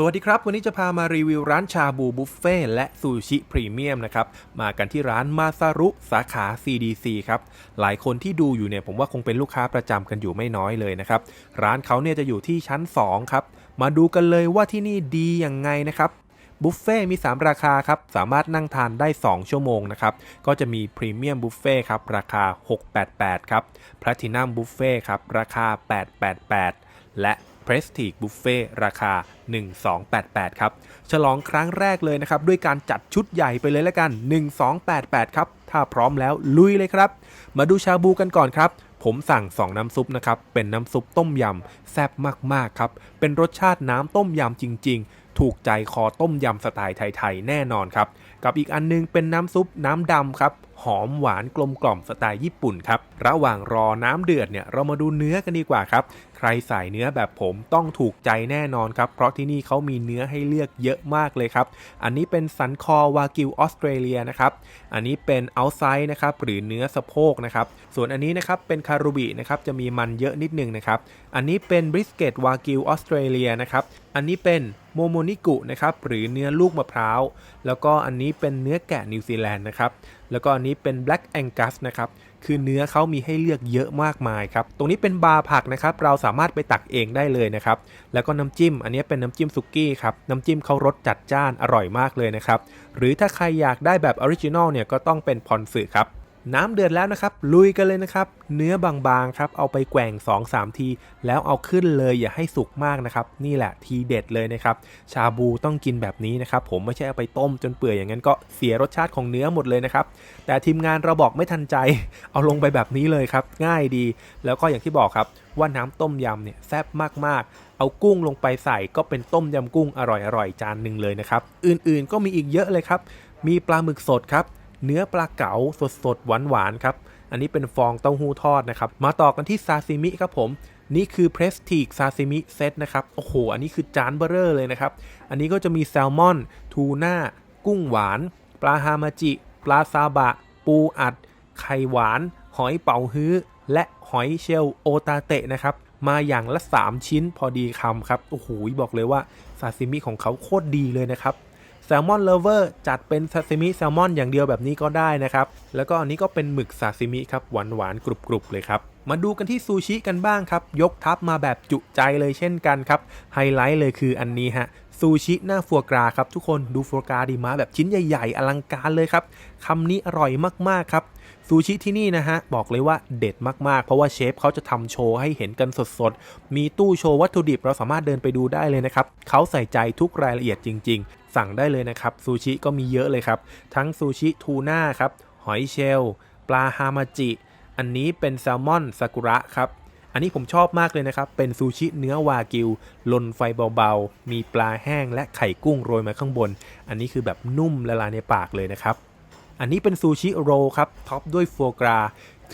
สวัสดีครับ วันนี้จะพามารีวิวร้านชาบูบุฟเฟ่และซูชิพรีเมียมนะครับ มากันที่ร้านมาซารุสาขา CDC ครับ หลายคนที่ดูอยู่เนี่ยผมว่าคงเป็นลูกค้าประจำกันอยู่ไม่น้อยเลยนะครับ ร้านเขาเนี่ยจะอยู่ที่ชั้น 2 ครับ มาดูกันเลยว่าที่นี่ดียังไงนะครับบุฟเฟ่มี 3 ราคาครับ สามารถนั่งทานได้ 2 ชั่วโมงนะครับ ก็จะมีพรีเมียมบุฟเฟ่ครับ ราคา 688 ครับแพลตินัมบุฟเฟ่ครับ ราคา 888 และ Prestige Buffet ราคา 1288 ครับ ฉลองครั้งแรกเลยนะครับ ด้วยการจัดชุดใหญ่ไปเลยละกัน 1288 ครับ ถ้าพร้อมแล้วลุยเลยครับ มาดูชาบูกันก่อนครับผมสั่ง 2 น้ำซุปนะครับ เป็นน้ำซุปต้มยำแซ่บมาก ๆ ครับ เป็นรสชาติน้ำต้มยำจริง ๆ ถูกใจคอต้มยำสไตล์ไทย ๆ แน่นอนครับ กับอีกอันนึงเป็นน้ำซุปน้ำดำครับ หอมหวานกลมกล่อมสไตล์ญี่ปุ่นครับ ระหว่างรอน้ำเดือดเนี่ยเรามาดูเนื้อกันดีกว่าครับ ใครใส่เนื้อแบบผมต้องถูกใจแน่นอนครับ เพราะที่นี่เขามีเนื้อให้เลือกเยอะมากเลยครับ อันนี้เป็นสันคอวากิวออสเตรเลียนะครับ อันนี้เป็นเอาไซด์นะครับหรือเนื้อสะโพกนะครับ ส่วนอันนี้นะครับเป็นคารูบินะครับจะมีมันเยอะนิดนึงนะครับ อันนี้เป็นบริสเกตวากิวออสเตรเลียนะครับ อันนี้เป็นโมโมนิกุนะครับหรือเนื้อลูกมะพร้าว แล้วก็อันนี้เป็นเนื้อแกะนิวซีแลนด์นะครับ แล้วก็อันนี้เป็น Black Angus นะครับ คือเนื้อเขามีให้เลือกเยอะมากมายครับ ตรงนี้เป็นบาร์ผักนะครับ เราสามารถไปตักเองได้เลยนะครับ แล้วก็น้ำจิ้ม อันนี้เป็นน้ำจิ้มซุกี้ครับ น้ำจิ้มเขารสจัดจ้านอร่อยมากเลยนะครับ หรือถ้าใครอยากได้แบบออริจินอลเนี่ยก็ต้องเป็นพอนสึครับ น้ำเดือดแล้วนะครับ ลุยกันเลยนะครับ เนื้อบางๆครับ เอาไปแกว่ง 2-3 ที แล้วเอาขึ้นเลยอย่าให้สุกมากนะครับ นี่แหละทีเด็ดเลยนะครับ ชาบูต้องกินแบบนี้นะครับ ผมไม่ใช่เอาไปต้มจนเปื่อยอย่างนั้นก็เสียรสชาติของเนื้อหมดเลยนะครับ แต่ทีมงานเราบอกไม่ทันใจ เอาลงไปแบบนี้เลยครับ ง่ายดี แล้วก็อย่างที่บอกครับว่าน้ำต้มยำเนี่ยแซ่บมากๆ เอากุ้งลงไปใส่ก็เป็นต้มยำกุ้งอร่อยๆ จานหนึ่งเลยนะครับ อื่นๆก็มีอีกเยอะเลยครับ มีปลาหมึกสดครับ เนื้อปลาเก๋าสดๆ หวานๆ ครับ อันนี้เป็นฟองเต้าหู้ทอดนะครับ มาต่อกันที่ซาซิมิครับผม นี่คือ Prestige ซาซิมิเซตนะครับ โอ้โห อันนี้คือจานเบอร์เรอร์เลยนะครับ อันนี้ก็จะมีแซลมอน ทูน่า กุ้งหวาน ปลาฮามาจิ ปลาซาบะ ปูอัด ไข่หวาน หอยเป๋าฮื้อ และหอยเชลโอตาเตะนะครับ มาอย่างละ 3 ชิ้นพอดีคำครับ โอ้โห บอกเลยว่าซาซิมิของเขาโคตรดีเลยนะครับ แซลมอนเลเวอร์จัดเป็นซาซิมิแซลมอนอย่างเดียวแบบนี้ก็ได้นะครับ แล้วก็อันนี้ก็เป็นหมึกซาซิมิครับหวานหวานๆกรุบเลยครับ มาดูกันที่ซูชิกันบ้างครับ ยกทัพมาแบบจุใจเลยเช่นกันครับ ไฮไลท์เลยคืออันนี้ฮะซูชิหน้าฟัวกราครับทุกคนดูฟัวกราดีมาแบบชิ้นใหญ่ ๆ อลังการเลยครับคำนี้อร่อยมากๆครับซูชิที่นี่นะฮะบอกเลยว่าเด็ดมากๆ เพราะว่าเชฟเขาจะทำโชว์ให้เห็นกันสดๆ มีตู้โชว์วัตถุดิบเราสามารถเดินไปดูได้เลยนะครับเขาใส่ใจทุกรายละเอียดจริงๆ สั่งได้เลยนะครับซูชิก็มีเยอะเลยครับ ทั้งซูชิทูน่าครับหอยเชลล์ปลาฮามาจิ อันนี้เป็นแซลมอนซากุระครับอันนี้ผมชอบมากเลยนะครับ เป็นซูชิเนื้อวากิวลนไฟเบาๆ มีปลาแห้งและไข่กุ้งโรยมาข้างบน อันนี้คือแบบนุ่มละลายในปากเลยนะครับ อันนี้เป็นซูชิโรครับท็อปด้วยโฟกรา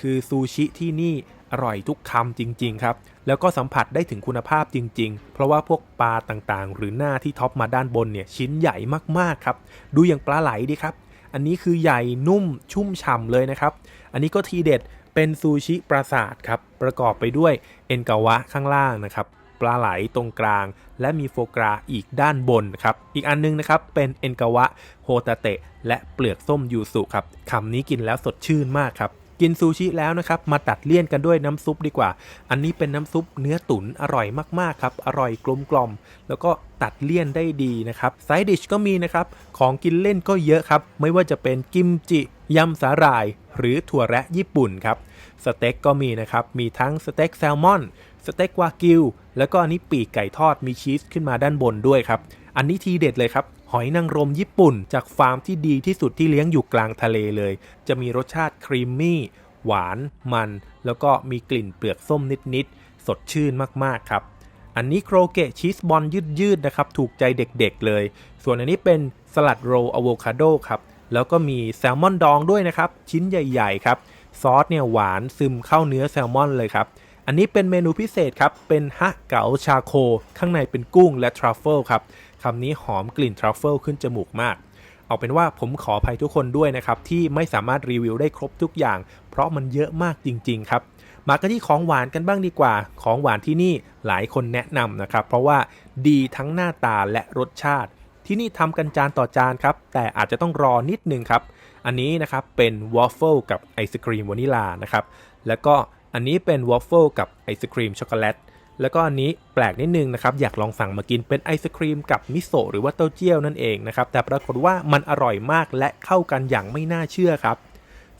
คือซูชิที่นี่ อร่อยทุกคำจริง ๆ ครับ แล้วก็สัมผัสได้ถึงคุณภาพจริง ๆ เพราะว่าพวกปลาต่างๆ หรือหน้าที่ท็อปมาด้านบนเนี่ยชิ้นใหญ่มากๆครับ ดูอย่างปลาไหลดีครับ อันนี้คือใหญ่นุ่มชุ่มฉ่ำเลยนะครับ อันนี้ก็ทีเด็ดเป็นซูชิปราสาทครับ ประกอบไปด้วยเอ็นกาวะข้างล่างนะครับปลาไหลตรงกลาง และมีโฟกราอีกด้านบนครับ อีกอันนึงนะครับ เป็นเอ็นกาวะโฮตาเตะ และเปลือกส้มยูสุครับคำนี้กินแล้วสดชื่นมากครับ กินซูชิแล้วนะครับ มาตัดเลี่ยนกันด้วยน้ำซุปดีกว่า อันนี้เป็นน้ำซุปเนื้อตุ๋นอร่อยมากๆครับ อร่อยกลมกล่อม แล้วก็ตัดเลี่ยนได้ดีนะครับไซดิชก็มีนะครับ ของกินเล่นก็เยอะครับ ไม่ว่าจะเป็นกิมจิยำสาหร่าย หรือถั่วแระญี่ปุ่นครับ สเต็กก็มีนะครับ มีทั้งสเต็กแซลมอน สเต็กวากิว แล้วก็อันนี้ปีกไก่ทอดมีชีสขึ้นมาด้านบนด้วยครับ อันนี้ทีเด็ดเลยครับหอยนางรมญี่ปุ่น จากฟาร์มที่ดีที่สุดที่เลี้ยงอยู่กลางทะเลเลย จะมีรสชาติครีมมี่ หวาน มัน แล้วก็มีกลิ่นเปลือกส้มนิดๆ สดชื่นมากๆครับ อันนี้โครเกะชีสบอลยืดๆนะครับ ถูกใจเด็กๆเลย ส่วนอันนี้เป็นสลัดโรลอะโวคาโดครับ แล้วก็มีแซลมอนดองด้วยนะครับ ชิ้นใหญ่ๆครับ ซอสเนี่ยหวานซึมเข้าเนื้อแซลมอนเลยครับ อันนี้เป็นเมนูพิเศษครับ เป็นฮะเก๋าชาโค ข้างในเป็นกุ้งและทรัฟเฟิลครับ คำนี้หอมกลิ่นทรัฟเฟิลขึ้นจมูกมาก เอาเป็นว่าผมขออภัยทุกคนด้วยนะครับ ที่ไม่สามารถรีวิวได้ครบทุกอย่าง เพราะมันเยอะมากจริง ๆ ครับ มากันที่ของหวานกันบ้างดีกว่า ของหวานที่นี่หลายคนแนะนำนะครับ เพราะว่าดีทั้งหน้าตาและรสชาติ ที่นี่ทำกันจานต่อจานครับ แต่อาจจะต้องรอนิดนึงครับ อันนี้นะครับเป็นวอฟเฟิลกับไอศครีมวานิลานะครับ แล้วก็อันนี้เป็นวอฟเฟิลกับไอศครีมช็อกโกแลต แล้วก็อันนี้แปลกนิดนึงนะครับ อยากลองสั่งมากินเป็นไอศครีมกับมิโซะหรือว่าเต้าเจี้ยวนั่นเองนะครับ แต่ปรากฏว่ามันอร่อยมากและเข้ากันอย่างไม่น่าเชื่อครับ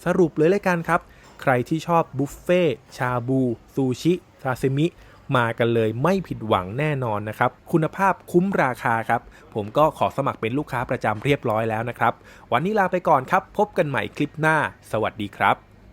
สรุปเลยเลยกันครับ ใครที่ชอบบุฟเฟ่ชาบู ซูชิซาซิมิ มากันเลยไม่ผิดหวังแน่นอนนะครับ คุณภาพคุ้มราคาครับ ผมก็ขอสมัครเป็นลูกค้าประจำเรียบร้อยแล้วนะครับ วันนี้ลาไปก่อนครับ พบกันใหม่คลิปหน้า สวัสดีครับ